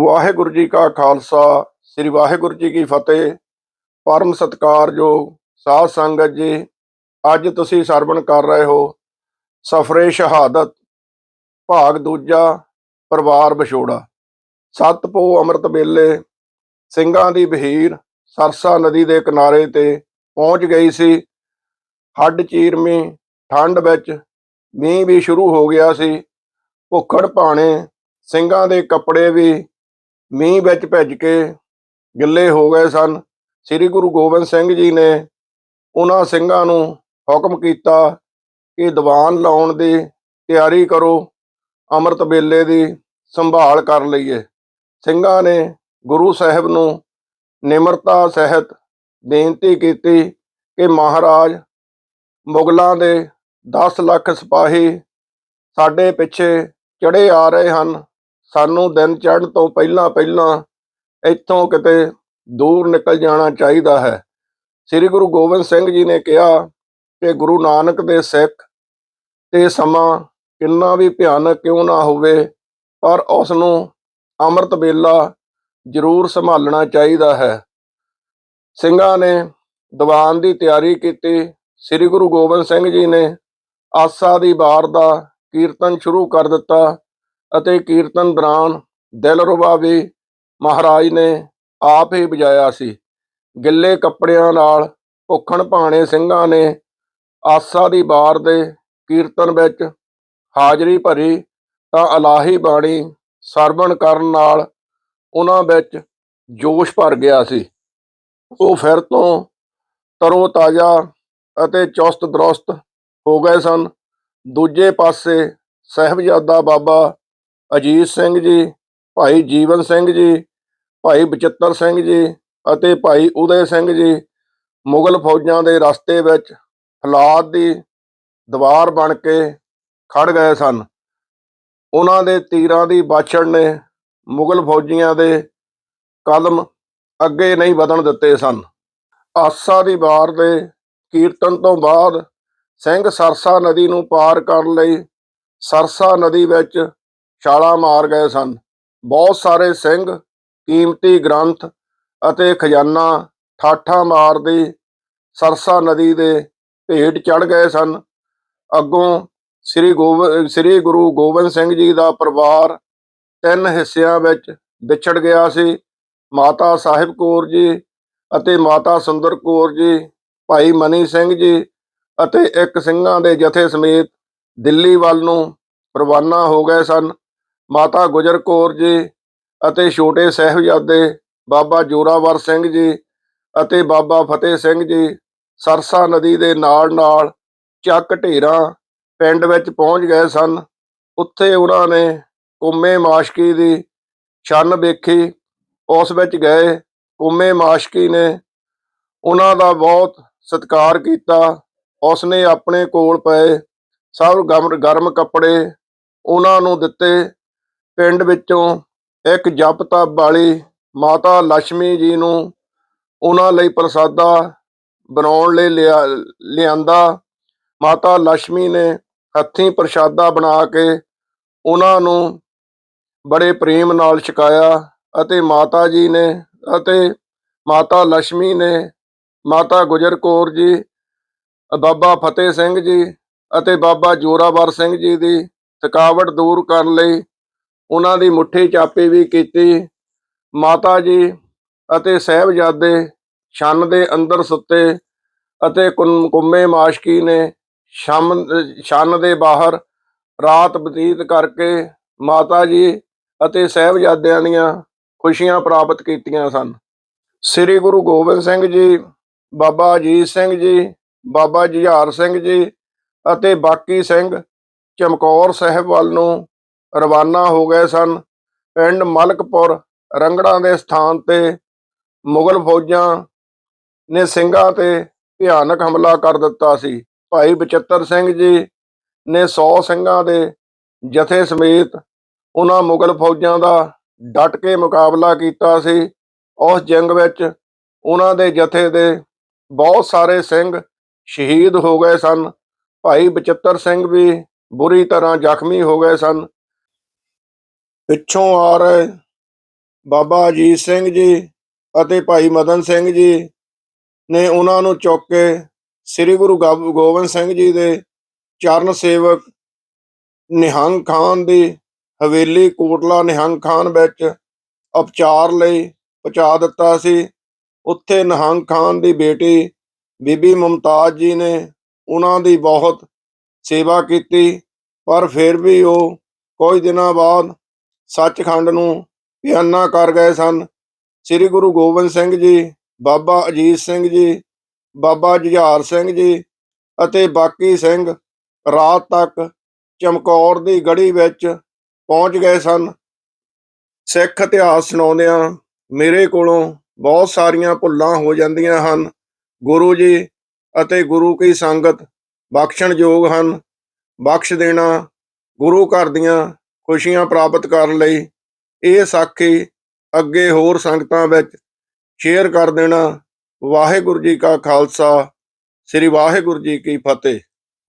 ਵਾਹਿਗੁਰੂ ਜੀ ਕਾ ਖਾਲਸਾ, ਸ੍ਰੀ ਵਾਹਿਗੁਰੂ ਜੀ ਕੀ ਫਤਿਹ। ਪਰਮ ਸਤਕਾਰਯੋਗ ਸਾਧ ਸੰਗਤ ਜੀ, ਅੱਜ ਤੁਸੀਂ ਸਰਵਣ ਕਰ ਰਹੇ ਹੋ। ਸਫਰੇ ਸ਼ਹਾਦਤ, ਭਾਗ ਦੂਜਾ, ਪਰਿਵਾਰ ਵਿਛੋੜਾ। ਸੱਤ ਸਤਪੋ ਅੰਮ੍ਰਿਤ ਵੇਲੇ ਸਿੰਘਾਂ ਦੀ ਬਹੀਰ ਸਰਸਾ ਨਦੀ ਦੇ ਕਿਨਾਰੇ ਤੇ ਪਹੁੰਚ ਗਈ ਸੀ। ਹੱਡ ਚੀਰਮੀ ਠੰਡ ਵਿੱਚ ਮੀਂਹ ਵੀ ਸ਼ੁਰੂ ਹੋ ਗਿਆ ਸੀ। ਭੁੱਖੜ ਪਾਣੇ ਸਿੰਘਾਂ ਦੇ ਕੱਪੜੇ ਵੀ ਮੀਂਹ ਵਿੱਚ ਭਿੱਜ ਕੇ ਗਿੱਲੇ ਹੋ ਗਏ ਸਨ। ਸ੍ਰੀ ਗੁਰੂ ਗੋਬਿੰਦ ਸਿੰਘ ਜੀ ਨੇ ਉਹਨਾਂ ਸਿੰਘਾਂ ਨੂੰ ਹੁਕਮ ਕੀਤਾ ਕਿ ਦੀਵਾਨ ਲਾਉਣ ਦੀ ਤਿਆਰੀ ਕਰੋ, ਅੰਮ੍ਰਿਤ ਵੇਲੇ ਦੀ ਸੰਭਾਲ ਕਰ ਲਈਏ। ਸਿੰਘਾਂ ਨੇ ਗੁਰੂ ਸਾਹਿਬ ਨੂੰ ਨਿਮਰਤਾ ਸਹਿਤ ਬੇਨਤੀ ਕੀਤੀ ਕਿ ਮਹਾਰਾਜ, ਮੁਗਲਾਂ ਦੇ 10 ਲੱਖ ਸਿਪਾਹੀ ਸਾਡੇ ਪਿੱਛੇ ਚੜੇ ਆ ਰਹੇ ਹਨ। ਸਾਨੂੰ ਦਿਨ ਚੜ੍ਹਨ ਤੋਂ ਪਹਿਲਾਂ ਪਹਿਲਾਂ ਇੱਥੋਂ ਕਿਤੇ ਦੂਰ ਨਿਕਲ ਜਾਣਾ ਚਾਹੀਦਾ ਹੈ। ਸ੍ਰੀ ਗੁਰੂ ਗੋਬਿੰਦ ਸਿੰਘ ਜੀ ਨੇ ਕਿਹਾ ਕਿ ਗੁਰੂ ਨਾਨਕ ਦੇ ਸਿੱਖ ਤੇ ਸਮਾਂ ਕਿੰਨਾ ਵੀ ਭਿਆਨਕ ਕਿਉਂ ਨਾ ਹੋਵੇ, ਪਰ ਉਸ ਨੂੰ ਅੰਮ੍ਰਿਤ ਵੇਲਾ ਜ਼ਰੂਰ ਸੰਭਾਲਣਾ ਚਾਹੀਦਾ ਹੈ। ਸਿੰਘਾਂ ਨੇ ਦੀਵਾਨ ਦੀ ਤਿਆਰੀ ਕੀਤੀ। ਸ੍ਰੀ ਗੁਰੂ ਗੋਬਿੰਦ ਸਿੰਘ ਜੀ ਨੇ ਆਸਾ ਦੀ ਬਾਰ ਦਾ ਕੀਰਤਨ ਸ਼ੁਰੂ ਕਰ ਦਿੱਤਾ। ਅਤੇ ਕੀਰਤਨ ਦੌਰਾਨ ਦਿਲਰੁਬਾ ਵੀ ਮਹਾਰਾਜ ਨੇ ਆਪ ਹੀ ਵਜਾਇਆ ਸੀ। ਗਿੱਲੇ ਕੱਪੜਿਆਂ ਨਾਲ ਭੁੱਖਣ ਭਾਣੇ ਸਿੰਘਾਂ ਨੇ ਆਸਾ ਦੀ ਬਾਰ ਦੇ ਕੀਰਤਨ ਵਿੱਚ ਹਾਜ਼ਰੀ ਭਰੀ ਤਾਂ ਅਲਾਹੀ ਬਾਣੀ ਸਰਵਣ ਕਰਨ ਨਾਲ ਉਹਨਾਂ ਵਿੱਚ ਜੋਸ਼ ਭਰ ਗਿਆ ਸੀ। ਉਹ ਫਿਰ ਤੋਂ ਤਰੋ ਤਾਜ਼ਾ ਅਤੇ ਚੁਸਤ ਦਰੁਸਤ ਹੋ ਗਏ ਸਨ। ਦੂਜੇ ਪਾਸੇ ਸਹਿਬਜ਼ਾਦਾ ਬਾਬਾ ਅਜੀਤ ਸਿੰਘ ਜੀ, ਭਾਈ ਜੀਵਨ ਸਿੰਘ ਜੀ, ਭਾਈ ਬਚਿੱਤਰ ਸਿੰਘ ਜੀ ਅਤੇ ਭਾਈ ਉਦੈ ਸਿੰਘ ਜੀ ਮੁਗਲ ਫੌਜਾਂ ਦੇ ਰਸਤੇ ਵਿੱਚ ਹਾਲਾਤ ਦੀ ਦੀਵਾਰ ਬਣ ਕੇ ਖੜ ਗਏ ਸਨ। ਉਹਨਾਂ ਦੇ ਤੀਰਾਂ ਦੀ ਬਾਛੜ ਨੇ ਮੁਗਲ ਫੌਜੀਆਂ ਦੇ ਕਦਮ ਅੱਗੇ ਨਹੀਂ ਵਧਣ ਦਿੱਤੇ ਸਨ। ਆਸਾ ਦੀ ਵਾਰ ਦੇ ਕੀਰਤਨ ਤੋਂ ਬਾਅਦ ਸਿੰਘ ਸਰਸਾ ਨਦੀ ਨੂੰ ਪਾਰ ਕਰਨ ਲਈ ਸਰਸਾ ਨਦੀ ਵਿੱਚ ਛਾਲਾਂ ਮਾਰ ਗਏ ਸਨ। ਬਹੁਤ ਸਾਰੇ ਸਿੰਘ, ਕੀਮਤੀ ਗ੍ਰੰਥ ਅਤੇ ਖਜ਼ਾਨਾ ਠਾਠਾ ਮਾਰਦੇ ਸਰਸਾ ਨਦੀ ਦੇ ਭੇਟ ਚੜ ਗਏ ਸਨ। ਅੱਗੋਂ ਸ੍ਰੀ ਗੋਬਿੰਦ ਸ੍ਰੀ ਗੁਰੂ ਗੋਬਿੰਦ ਸਿੰਘ ਜੀ ਦਾ ਪਰਿਵਾਰ ਤਿੰਨ ਹਿੱਸਿਆਂ ਵਿੱਚ ਵਿਛੜ ਗਿਆ ਸੀ। ਮਾਤਾ ਸਾਹਿਬ ਕੌਰ ਜੀ ਅਤੇ ਮਾਤਾ ਸੁੰਦਰ ਕੌਰ ਜੀ, ਭਾਈ ਮਨੀ ਸਿੰਘ ਜੀ ਅਤੇ ਇੱਕ ਸਿੰਘਾਂ ਦੇ ਜਥੇ ਸਮੇਤ ਦਿੱਲੀ ਵੱਲ ਨੂੰ ਰਵਾਨਾ ਹੋ ਗਏ ਸਨ। ਮਾਤਾ ਗੁਜਰ ਕੌਰ ਜੀ ਅਤੇ ਛੋਟੇ ਸਾਹਿਬਜ਼ਾਦੇ ਬਾਬਾ ਜੋਰਾਵਰ ਸਿੰਘ ਜੀ ਅਤੇ ਬਾਬਾ ਫਤਿਹ ਸਿੰਘ ਜੀ ਸਰਸਾ ਨਦੀ ਦੇ ਨਾਲ ਨਾਲ ਚੱਕ ਢੇਰਾ ਪਿੰਡ ਵਿੱਚ ਪਹੁੰਚ ਗਏ ਸਨ। ਉੱਥੇ ਉਹਨਾਂ ਨੇ ਕੁੰਮੇ ਮਾਸ਼ਕੀ ਦੀ ਛੰਨ ਵੇਖੀ। ਉਸ ਵਿੱਚ ਗਏ। ਕੁੰਮੇ ਮਾਸ਼ਕੀ ਨੇ ਉਹਨਾਂ ਦਾ ਬਹੁਤ ਸਤਿਕਾਰ ਕੀਤਾ। ਉਸਨੇ ਆਪਣੇ ਕੋਲ ਪਏ। ਸਭ ਗਰਮ ਗਰਮ ਕੱਪੜੇ ਉਹਨਾਂ ਨੂੰ ਦਿੱਤੇ। ਪਿੰਡ ਵਿੱਚੋਂ ਇੱਕ ਜਪਤਪ ਵਾਲੀ ਮਾਤਾ ਲక్ష్ਮੀ ਜੀ ਨੂੰ ਉਹਨਾਂ ਲਈ ਪ੍ਰਸਾਦਾ ਬਣਾਉਣ ਲਈ ਲਿਆਂਦਾ। ਮਾਤਾ ਲక్ష్ਮੀ ਨੇ ਹੱਥੀਂ ਪ੍ਰਸ਼ਾਦਾ ਬਣਾ ਕੇ ਉਹਨਾਂ ਨੂੰ ਬੜੇ ਪ੍ਰੇਮ ਨਾਲ ਛਕਾਇਆ ਅਤੇ ਮਾਤਾ ਜੀ ਨੇ ਅਤੇ ਮਾਤਾ ਲక్ష్ਮੀ ਨੇ, ਮਾਤਾ ਗੁਜਰ ਕੌਰ ਜੀ, ਬਾਬਾ ਫਤਿਹ ਸਿੰਘ ਜੀ ਅਤੇ ਬਾਬਾ ਜੋਰਾਵਰ ਸਿੰਘ ਜੀ ਦੀ ਥਕਾਵਟ ਦੂਰ ਕਰਨ ਲਈ ਉਹਨਾਂ ਦੀ ਮੁੱਠੀ ਚਾਪੀ ਵੀ ਕੀਤੀ। ਮਾਤਾ ਜੀ ਅਤੇ ਸਹਿਬਜ਼ਾਦੇ ਛੰਨ ਦੇ ਅੰਦਰ ਸੁੱਤੇ ਅਤੇ ਕੁੰਮ- ਕੁੰਮੇ ਮਾਸ਼ਕੀ ਨੇ ਸ਼ਮ, ਛੰਨ ਦੇ ਬਾਹਰ ਰਾਤ ਬਤੀਤ ਕਰਕੇ ਮਾਤਾ ਜੀ ਅਤੇ ਸਹਿਬਜ਼ਾਦਿਆਂ ਦੀਆਂ ਖੁਸ਼ੀਆਂ ਪ੍ਰਾਪਤ ਕੀਤੀਆਂ ਸਨ। ਸ੍ਰੀ ਗੁਰੂ ਗੋਬਿੰਦ ਸਿੰਘ ਜੀ, ਬਾਬਾ ਅਜੀਤ ਸਿੰਘ ਜੀ, ਬਾਬਾ ਜੁਝਾਰ ਸਿੰਘ ਜੀ ਅਤੇ ਬਾਕੀ ਸਿੰਘ ਚਮਕੌਰ ਸਾਹਿਬ ਵੱਲ ਨੂੰ ਰਵਾਨਾ ਹੋ ਗਏ ਸਨ। ਪਿੰਡ ਮਲਕਪੁਰ ਰੰਗੜਾਂ ਦੇ ਸਥਾਨ ਤੇ ਮੁਗਲ ਫੌਜਾਂ ਨੇ ਸਿੰਘਾਂ ਤੇ ਭਿਆਨਕ ਹਮਲਾ ਕਰ ਦਿੱਤਾ ਸੀ। ਭਾਈ ਬਚਿੱਤਰ ਸਿੰਘ ਜੀ ਨੇ 100 ਸਿੰਘਾਂ ਦੇ ਜਥੇ ਸਮੇਤ ਉਹਨਾਂ ਮੁਗਲ ਫੌਜਾਂ ਦਾ ਡਟ ਕੇ ਮੁਕਾਬਲਾ ਕੀਤਾ ਸੀ। ਉਸ ਜੰਗ ਵਿੱਚ ਉਹਨਾਂ ਦੇ ਜਥੇ ਦੇ ਬਹੁਤ ਸਾਰੇ ਸਿੰਘ ਸ਼ਹੀਦ ਹੋ ਗਏ ਸਨ। ਭਾਈ ਬਚਿੱਤਰ ਸਿੰਘ ਵੀ ਬੁਰੀ ਤਰ੍ਹਾਂ ਜ਼ਖਮੀ ਹੋ ਗਏ ਸਨ। ਪਿੱਛੋਂ ਆ ਰਹੇ। ਬਾਬਾ ਅਜੀਤ ਸਿੰਘ ਜੀ ਅਤੇ ਭਾਈ ਮਦਨ ਸਿੰਘ ਜੀ ਨੇ ਉਹਨਾਂ ਨੂੰ ਚੁੱਕ ਕੇ ਸ੍ਰੀ ਗੁਰੂ ਗੋਬਿੰਦ ਸਿੰਘ ਜੀ ਦੇ ਚਰਨ ਸੇਵਕ ਨਿਹੰਗ ਖਾਨ ਦੀ ਹਵੇਲੀ ਕੋਟਲਾ ਨਿਹੰਗ ਖਾਨ ਵਿੱਚ ਉਪਚਾਰ ਲਈ ਪਹੁੰਚਾ ਦਿੱਤਾ ਸੀ। ਉੱਥੇ ਨਿਹੰਗ ਖਾਨ ਦੀ ਬੇਟੀ ਬੀਬੀ ਮੁਮਤਾਜ਼ ਜੀ ਨੇ ਉਹਨਾਂ ਦੀ ਬਹੁਤ ਸੇਵਾ ਕੀਤੀ, ਪਰ ਫਿਰ ਵੀ ਉਹ ਕੁਝ ਦਿਨਾਂ ਬਾਅਦ ਸੱਚਖੰਡ ਨੂੰ ਬਿਆਨਾ ਕਰ ਗਏ ਸਨ। ਸ੍ਰੀ ਗੁਰੂ ਗੋਬਿੰਦ ਸਿੰਘ ਜੀ, ਬਾਬਾ ਅਜੀਤ ਸਿੰਘ ਜੀ, ਬਾਬਾ ਜੁਝਾਰ ਸਿੰਘ ਜੀ ਅਤੇ ਬਾਕੀ ਸਿੰਘ ਰਾਤ ਤੱਕ ਚਮਕੌਰ ਦੀ ਗੜੀ ਵਿੱਚ ਪਹੁੰਚ ਗਏ ਸਨ। ਸਿੱਖ ਇਤਿਹਾਸ ਸੁਣਾਉਂਦਿਆਂ ਮੇਰੇ ਕੋਲੋਂ ਬਹੁਤ ਸਾਰੀਆਂ ਭੁੱਲਾਂ ਹੋ ਜਾਂਦੀਆਂ ਹਨ। ਗੁਰੂ ਜੀ ਅਤੇ ਗੁਰੂ ਕੀ ਸੰਗਤ ਬਖਸ਼ਣਯੋਗ ਹਨ। ਬਖਸ਼ ਦੇਣਾ ਗੁਰੂ ਘਰ ਦੀਆਂ ਖੁਸ਼ੀਆਂ ਪ੍ਰਾਪਤ ਕਰਨ ਲਈ ਇਹ ਸਾਖੀ ਅੱਗੇ ਹੋਰ ਸੰਗਤਾਂ ਵਿੱਚ ਸ਼ੇਅਰ ਕਰ ਦੇਣਾ। ਵਾਹਿਗੁਰੂ ਜੀ ਕਾ ਖਾਲਸਾ, ਸ੍ਰੀ ਵਾਹਿਗੁਰੂ ਜੀ ਕੀ ਫਤਿਹ।